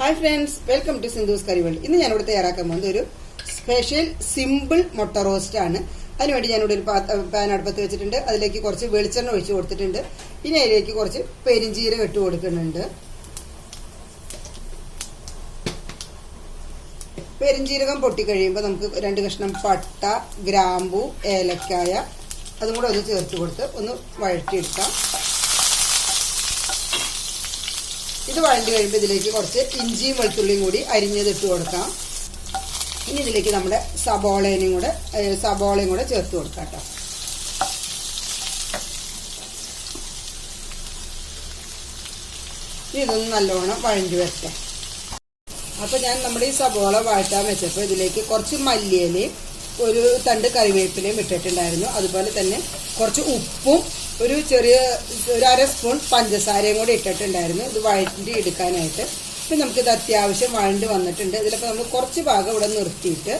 Hi friends welcome to Sindhu's കറിവള്ളി ഇന്ന് ഞാനിവിടെ തയ്യാറാക്കാൻ പോകുന്നത് ഒരു സ്പെഷ്യൽ സിമ്പിൾ മുട്ട റോസ്റ്റ് ആണ്. അതിനുവേണ്ടി ഞാനിവിടെ ഒരു പാൻ അടുപ്പത്ത് വെച്ചിട്ടുണ്ട്. അതിലേക്ക് കുറച്ച് വെളിച്ചെണ്ണ ഒഴിച്ച് കൊടുത്തിട്ടുണ്ട്. ഇനി അതിലേക്ക് കുറച്ച് പെരിഞ്ചീരകം ഇട്ട് കൊടുക്കുന്നുണ്ട്. പെരിഞ്ചീരകം പൊട്ടിക്കഴിയുമ്പോൾ നമുക്ക് രണ്ട് കഷ്ണം പട്ട ഗ്രാമ്പു ഏലക്കായ അതും കൂടെ ഒന്ന് ചേർത്ത് കൊടുത്ത് ഒന്ന് വഴറ്റിയെടുക്കാം. ഇത് വഴണ്ടി കഴിയുമ്പോൾ ഇതിലേക്ക് കുറച്ച് ഇഞ്ചിയും വെളുത്തുള്ളിയും കൂടി അരിഞ്ഞത് ഇട്ട് കൊടുക്കാം. ഇനി ഇതിലേക്ക് നമ്മുടെ സബോളേനും കൂടെ സബോളയും കൂടെ ചേർത്ത് കൊടുക്കാം കേട്ടോ. ഇതൊന്ന് നല്ലോണം വഴണ്ടി വരട്ടെ. അപ്പോൾ ഞാൻ നമ്മുടെ ഈ സബോള വഴറ്റാൻ വെച്ചപ്പോൾ ഇതിലേക്ക് കുറച്ച് മല്ലിയിലയും ഒരു തണ്ട് കറിവേപ്പിലയും ഇട്ടിട്ടുണ്ടായിരുന്നു. അതുപോലെ തന്നെ കുറച്ച് ഉപ്പും ഒരു ചെറിയ ഒരു അര സ്പൂൺ പഞ്ചസാരയും കൂടി ഇട്ടിട്ടുണ്ടായിരുന്നു. ഇത് വഴറ്റി എടുക്കാനായിട്ട്. ഇപ്പം നമുക്കിത് അത്യാവശ്യം വഴണ്ടി വന്നിട്ടുണ്ട്. ഇതിലിപ്പോൾ നമ്മൾ കുറച്ച് ഭാഗം ഇവിടെ നിർത്തിയിട്ട്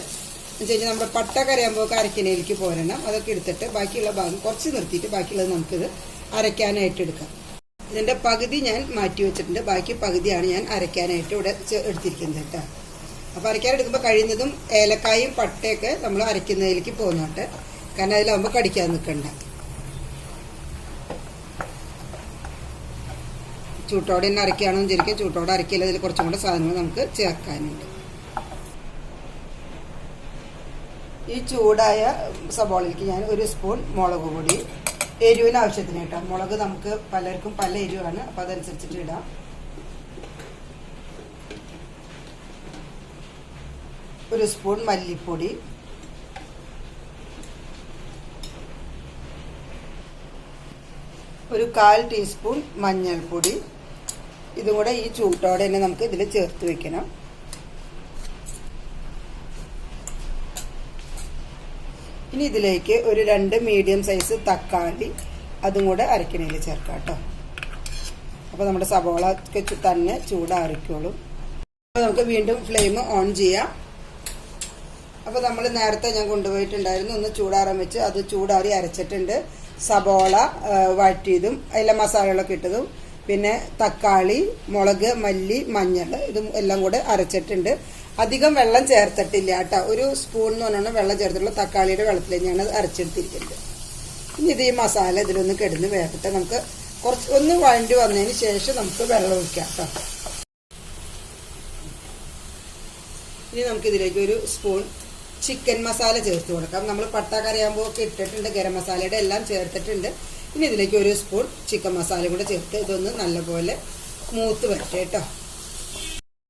എന്ന് വെച്ചാൽ നമ്മുടെ പട്ട കരയാകുമ്പോൾ അരക്കിനയിലേക്ക് പോരണം. അതൊക്കെ എടുത്തിട്ട് ബാക്കിയുള്ള ഭാഗം കുറച്ച് നിർത്തിയിട്ട് ബാക്കിയുള്ളത് നമുക്കിത് അരയ്ക്കാനായിട്ട് എടുക്കാം. ഇതിന്റെ പകുതി ഞാൻ മാറ്റി വെച്ചിട്ടുണ്ട്. ബാക്കി പകുതിയാണ് ഞാൻ അരയ്ക്കാനായിട്ട് ഇവിടെ എടുത്തിരിക്കുന്നത് കേട്ടോ. അപ്പോൾ അരയ്ക്കാൻ എടുക്കുമ്പോൾ കഴിയുന്നതും ഏലക്കായും പട്ടയൊക്കെ നമ്മൾ അരയ്ക്കുന്നതിലേക്ക് പോകുന്നുണ്ട് കാരണം അതിലാവുമ്പോൾ കടിക്കാൻ നിൽക്കണ്ട ചൂട്ടോടെ തന്നെ അരയ്ക്കുകയാണെന്ന് വിചാരിക്കും ചൂട്ടോടെ അരക്കില്ല അതിൽ കുറച്ചും കൂടെ സാധനങ്ങൾ നമുക്ക് ചേർക്കാനുണ്ട്. ഈ ചൂടായ സബോളയ്ക്ക് ഞാൻ ഒരു സ്പൂൺ മുളക് പൊടി. എരിവിന് ആവശ്യത്തിന് കേട്ടോ മുളക് നമുക്ക് പലർക്കും പല എരിവാണ്. അപ്പൊ അതനുസരിച്ചിട്ട് ഇടാം. ഒരു സ്പൂൺ മല്ലിപ്പൊടി. ഒരു കാൽ ടീസ്പൂൺ മഞ്ഞൾപ്പൊടി. ഇതും കൂടെ ഈ ചൂട്ടോടെ തന്നെ നമുക്ക് ഇതിൽ ചേർത്ത് വെക്കണം. ഇനി ഇതിലേക്ക് ഒരു രണ്ട് മീഡിയം സൈസ് തക്കാളി അതും കൂടെ അരക്കണയിൽ ചേർക്കാം കേട്ടോ. അപ്പോൾ നമ്മുടെ ഒക്കെ തന്നെ ചൂടാറിക്കോളും. അപ്പോൾ നമുക്ക് വീണ്ടും ഫ്ലെയിം ഓൺ ചെയ്യാം. അപ്പോൾ നമ്മൾ നേരത്തെ ഞാൻ കൊണ്ടുപോയിട്ടുണ്ടായിരുന്നു. ഒന്ന് ചൂടാറാൻ വെച്ച് അത് ചൂടാറി അരച്ചിട്ടുണ്ട്. സബോള വഴറ്റിയതും അതിലെ മസാലകളൊക്കെ ഇട്ടതും. പിന്നെ തക്കാളി മുളക് മല്ലി മഞ്ഞൾ ഇതും എല്ലാം കൂടെ അരച്ചിട്ടുണ്ട്. അധികം വെള്ളം ചേർത്തിട്ടില്ല കേട്ടോ. ഒരു സ്പൂൺ എന്ന് പറഞ്ഞാൽ വെള്ളം ചേർത്തിട്ടുള്ള തക്കാളിയുടെ വെള്ളത്തിൽ തന്നെയാണ് അരച്ചെടുത്തിരിക്കുന്നത്. ഇനി ഇത് ഈ മസാല ഇതിലൊന്ന് കിടന്ന് വേകട്ടെ. നമുക്ക് കുറച്ച് ഒന്ന് വഴണ്ടി വന്നതിന് ശേഷം നമുക്ക് വെള്ളം ഒഴിക്കാം കേട്ടോ. ഇനി നമുക്കിതിലേക്ക് ഒരു സ്പൂൺ ചിക്കൻ മസാല ചേർത്ത് കൊടുക്കാം. നമ്മൾ പട്ട കറിയാകുമ്പോൾ ഒക്കെ ഇട്ടിട്ടുണ്ട് ഗരം മസാലയുടെ എല്ലാം ചേർത്തിട്ടുണ്ട്. ഇനി ഇതിലേക്ക് ഒരു സ്പൂൺ ചിക്കൻ മസാല കൂടെ ചേർത്ത് ഇതൊന്ന് നല്ലപോലെ മൂത്ത് വരട്ടെ കേട്ടോ.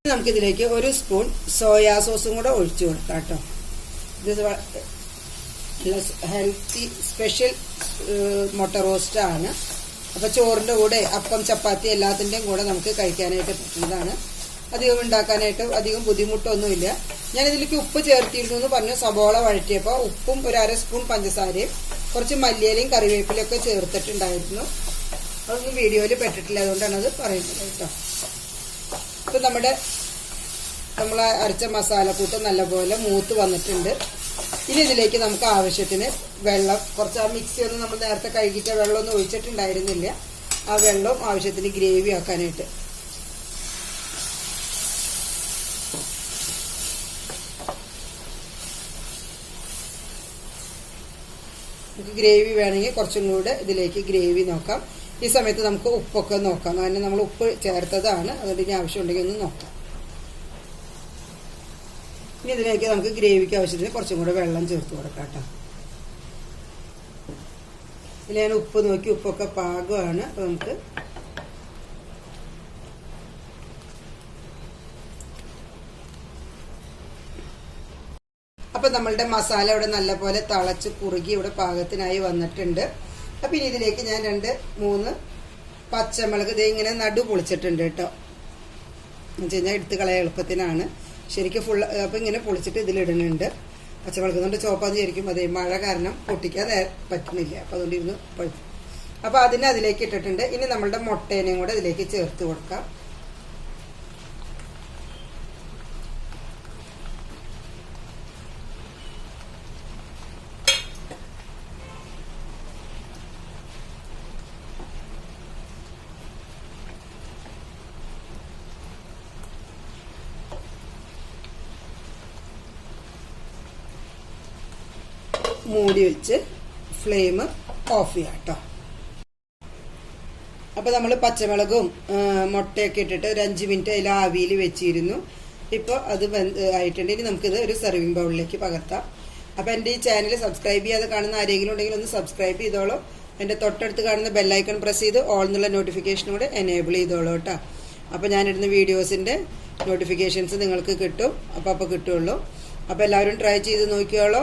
നമുക്കിതിലേക്ക് ഒരു സ്പൂൺ സോയാ സോസും കൂടെ ഒഴിച്ചു കൊടുക്കാം കേട്ടോ. ഇത് ഹെൽത്തി സ്പെഷ്യൽ മുട്ട റോസ്റ്റാണ് അപ്പോൾ ചോറിന്റെ കൂടെ അപ്പം ചപ്പാത്തി എല്ലാത്തിന്റെയും കൂടെ നമുക്ക് കഴിക്കാനായിട്ട് പറ്റുന്നതാണ്. അധികം ഉണ്ടാക്കാനായിട്ട് അധികം ബുദ്ധിമുട്ടൊന്നുമില്ല. ഞാൻ ഇതിലേക്ക് ഉപ്പ് ചേർത്തിരുന്നു എന്ന് പറഞ്ഞു. സബോള വഴറ്റിയപ്പോൾ ഉപ്പും ഒരു അര സ്പൂൺ പഞ്ചസാരയും കുറച്ച് മല്ലിയിലയും കറിവേപ്പിലയും ഒക്കെ ചേർത്തിട്ടുണ്ടായിരുന്നു. അതൊന്നും വീഡിയോയിൽ പെട്ടിട്ടില്ല അതുകൊണ്ടാണ് അത് പറയുന്നത് കേട്ടോ. ഇപ്പം നമ്മുടെ നമ്മൾ അരച്ച മസാലക്കൂട്ട് നല്ലപോലെ മൂത്ത് വന്നിട്ടുണ്ട്. ഇനി ഇതിലേക്ക് നമുക്ക് ആവശ്യത്തിന് വെള്ളം കുറച്ച് ആ മിക്സി ഒന്നും നമ്മൾ നേരത്തെ കഴുകിയിട്ട് വെള്ളമൊന്നും ഒഴിച്ചിട്ടുണ്ടായിരുന്നില്ല. ആ വെള്ളം ആവശ്യത്തിന് ഗ്രേവി ആക്കാനായിട്ട് നമുക്ക് ഗ്രേവി വേണമെങ്കിൽ കുറച്ചും കൂടെ ഇതിലേക്ക് ഗ്രേവി നോക്കാം. ഈ സമയത്ത് നമുക്ക് ഉപ്പൊക്കെ നോക്കാം. കാരണം നമ്മൾ ഉപ്പ് ചേർത്തതാണ്. അതുകൊണ്ട് ഇനി ആവശ്യമുണ്ടെങ്കിൽ ഒന്ന് നോക്കാം. ഇനി ഇതിലേക്ക് നമുക്ക് ഗ്രേവിക്ക് ആവശ്യത്തിന് കുറച്ചും കൂടെ വെള്ളം ചേർത്ത് കൊടുക്കാം കേട്ടോ. ഇതിൽ ഞാൻ ഉപ്പ് നോക്കി ഉപ്പൊക്കെ പാകമാണ് അപ്പോൾ നമുക്ക് അപ്പം നമ്മളുടെ മസാല ഇവിടെ നല്ലപോലെ തളച്ച് കുറുകി ഇവിടെ പാകത്തിനായി വന്നിട്ടുണ്ട്. അപ്പം ഇനി ഇതിലേക്ക് ഞാൻ രണ്ട് മൂന്ന് പച്ചമുളക് ഇത് ഇങ്ങനെ നടു പൊളിച്ചിട്ടുണ്ട് കേട്ടോ. എന്ന് വെച്ച് കഴിഞ്ഞാൽ എടുത്ത് കളയാൻ എളുപ്പത്തിനാണ്. ശരിക്കും ഫുൾ അപ്പം ഇങ്ങനെ പൊളിച്ചിട്ട് ഇതിലിടുന്നുണ്ട് പച്ചമുളക് കൊണ്ട് ചോപ്പാന്ന് വിചാരിക്കും അതേ മഴ കാരണം പൊട്ടിക്കാൻ പറ്റുന്നില്ല. അപ്പം അതുകൊണ്ട് ഇരുന്ന് അപ്പോൾ അതിനെ അതിലേക്ക് ഇട്ടിട്ടുണ്ട്. ഇനി നമ്മളുടെ മുട്ടേനെയും കൂടെ ഇതിലേക്ക് ചേർത്ത് കൊടുക്കാം. മൂടി വെച്ച് ഫ്ലെയിം ഓഫ് ചെയ്യാം കേട്ടോ അപ്പോൾ നമ്മൾ പച്ചമുളകും മുട്ടയൊക്കെ ഇട്ടിട്ട് ഒരു അഞ്ച് മിനിറ്റ് അതിൽ ആവിയിൽ വെച്ചിരുന്നു. ഇപ്പോൾ അത് വെന്ത് ആയിട്ടുണ്ട്. ഇനി നമുക്കിത് ഒരു സെർവിങ് ബൗളിലേക്ക് പകർത്താം. അപ്പോൾ എന്റെ ഈ ചാനൽ സബ്സ്ക്രൈബ് ചെയ്യാതെ കാണുന്ന ആരെങ്കിലും ഉണ്ടെങ്കിൽ ഒന്ന് സബ്സ്ക്രൈബ് ചെയ്തോളൂ. എന്റെ തൊട്ടടുത്ത് കാണുന്ന ബെല്ലൈക്കൺ പ്രസ് ചെയ്ത് ഓൾ എന്നുള്ള നോട്ടിഫിക്കേഷനും കൂടെ എനേബിൾ ചെയ്തോളൂ കേട്ടോ അപ്പോൾ ഞാനിടുന്ന വീഡിയോസിന്റെ നോട്ടിഫിക്കേഷൻസ് നിങ്ങൾക്ക് കിട്ടും. അപ്പോൾ അപ്പോൾ കിട്ടുള്ളൂ. അപ്പോൾ എല്ലാവരും ട്രൈ ചെയ്ത് നോക്കിയോളൂ